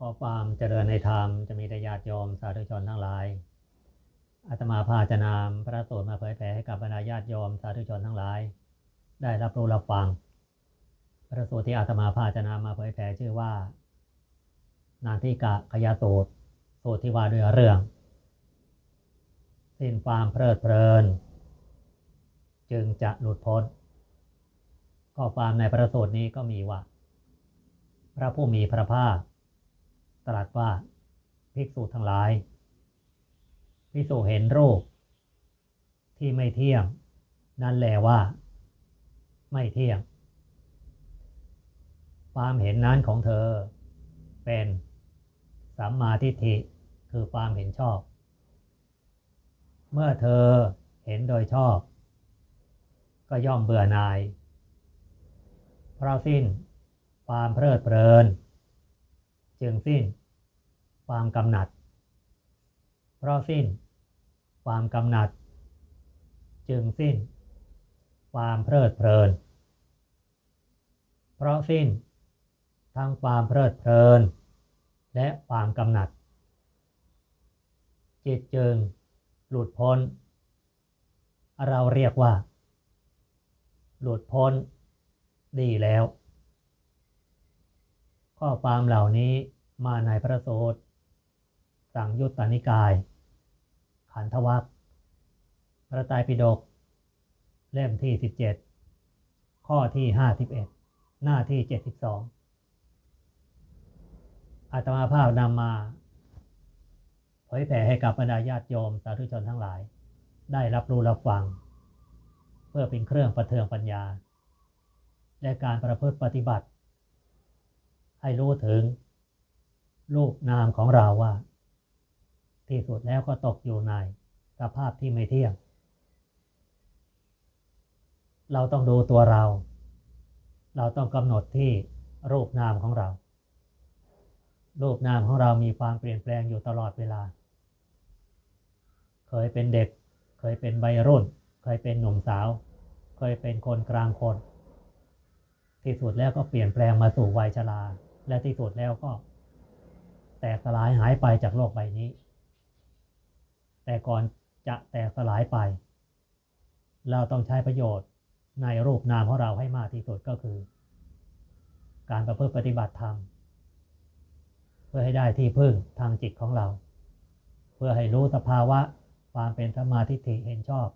ก็ความเจริญในธรรมจะมีแต่ญาติโยมสาธุชนทั้งหลาย อาตมาพาจะนำพระสูตรมาเผยแผ่ให้กับบรรดาญาติโยมสาธุชนทั้งหลาย ได้รับรู้รับฟัง พระสูตรที่อาตมาพาจะนำมาเผยแผ่ชื่อว่า นานทิกะขยาสูตร สูตรที่ว่าด้วยเรื่อง สิ้นความเพลิดเพลิน จึงจะหลุดพ้นข้อความในพระสูตรนี้ก็มีว่า พระผู้มีพระภาค ตรัสว่าภิกษุทั้งหลายภิกษุเห็นรูป ที่ไม่เที่ยง นั่นแหละว่า ไม่เที่ยง ความเห็นนั้นของเธอ เป็นสัมมาทิฏฐิคือความเห็นชอบ เมื่อเธอเห็นโดยชอบ ก็ย่อมเบื่อหน่าย เพราะสิ้นความเพลิดเพลิน จึงสิ้น ความกำหนัด เพราะสิ้น ความกำหนัด จึงสิ้น ความเพลิดเพลิน เพราะสิ้น ทั้งความเพลิดเพลิน และความกำหนัด จิตจึงหลุดพ้น เราเรียกว่า หลุดพ้น ดีแล้ว ข้อความเหล่านี้มาในพระโสูตสังยุตตานิกาย ขันธวัคพระไตรปิฎกเล่มที่ 17 ข้อที่ 51 หน้าที่ 72 อาตมาภาพนำมาเผยแผ่ให้กับบรรดาญาติโยมสาธุชนทั้งหลาย ได้รับรู้รับฟัง เพื่อเป็นเครื่องประเทืองปัญญา และการประพฤติปฏิบัติ ให้รู้ถึงรูปนามของเราว่า ที่สุดแล้วก็ตกอยู่ในสภาพที่ไม่เที่ยง เราต้องดูตัวเรา เราต้องกำหนดที่รูปนามของเรา รูปนามของเรามีความเปลี่ยนแปลงอยู่ตลอดเวลา เคยเป็นเด็ก เคยเป็นวัยรุ่น เคยเป็นหนุ่มสาว เคยเป็นคนกลางคน ที่สุดแล้วก็เปลี่ยนแปลงมาสู่วัยชรา และที่สุดแล้วก็ แตกสลายหายไปจากโลกใบนี้ แต่ก่อนจะแตกสลายไป เราต้องใช้ประโยชน์ในรูปนามของเราให้มากที่สุดก็คือ การประพฤติปฏิบัติธรรมเพื่อให้ได้ที่พึ่งทางจิตของเรา เพื่อให้รู้สภาวะความเป็นสมาธิฏฐิเห็นชอบ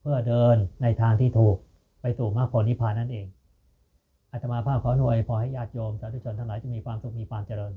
เพื่อเดินในทางที่ถูกไปสู่มรรคผลนิพพานนั่นเอง อาตมาภาพขอหน่วยพอให้ญาติโยมสาธุชนทั้งหลายจะมีความสุขมีความเจริญ